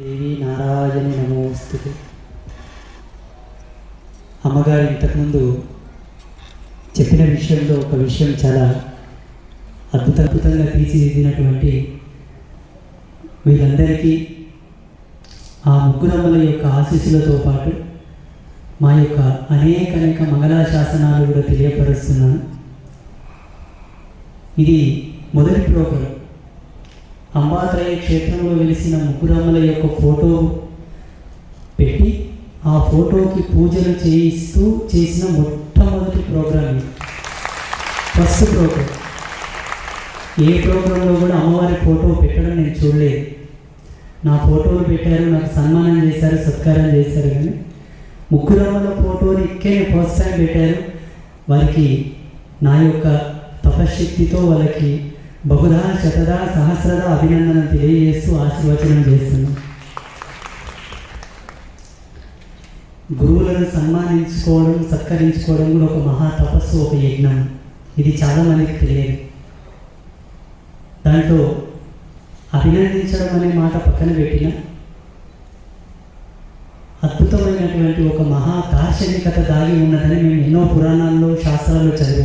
దేవి నారాయణ నమోస్తుతి అమ్మగారు ఇంతకుముందు చెప్పిన విషయంలో ఒక విషయం చాలా అద్భుత అద్భుతంగా తీర్చిదిద్దినటువంటి వీరందరికీ ఆ ముగ్గురమ్మల యొక్క ఆశీస్సులతో పాటు మా యొక్క అనేక అనేక మంగళాశాసనాలు కూడా తెలియపరుస్తున్నాను. ఇది మొదటి ప్రోగ్రాం. అంబాత్రయ క్షేత్రంలో వెలిసిన ముగ్గురమ్మల యొక్క ఫోటో పెట్టి ఆ ఫోటోకి పూజలు చేయిస్తూ చేసిన మొట్టమొదటి ప్రోగ్రాం ఇది. First programme. ఏ ప్రోగ్రాంలో కూడా అమ్మవారి ఫోటో పెట్టడం నేను చూడలేదు. నా ఫోటోలు పెట్టారు నాకు సన్మానం చేశారు సత్కారం చేశారు కానీ ముగ్గురమ్మల ఫోటోని ఇక్కడే ఫస్ట్ టైం పెట్టారు. వారికి నా యొక్క తపశక్తితో వాళ్ళకి బహుధా శతదా సహస్రద అభినందన తెలియజేస్తూ ఆశీర్వచనం చేస్తున్నాం. గురువులను సన్మానించుకోవడం సత్కరించుకోవడం కూడా ఒక మహా తపస్సు ఒక యజ్ఞం. ఇది చాలా మందికి తెలియదు. దాంట్లో అభినందించడం అనే మాట పక్కన పెట్టిన అద్భుతమైనటువంటి ఒక మహా దార్శనికత దాగి ఉన్నదని మేము ఎన్నో పురాణాల్లో శాస్త్రాల్లో చదివాం.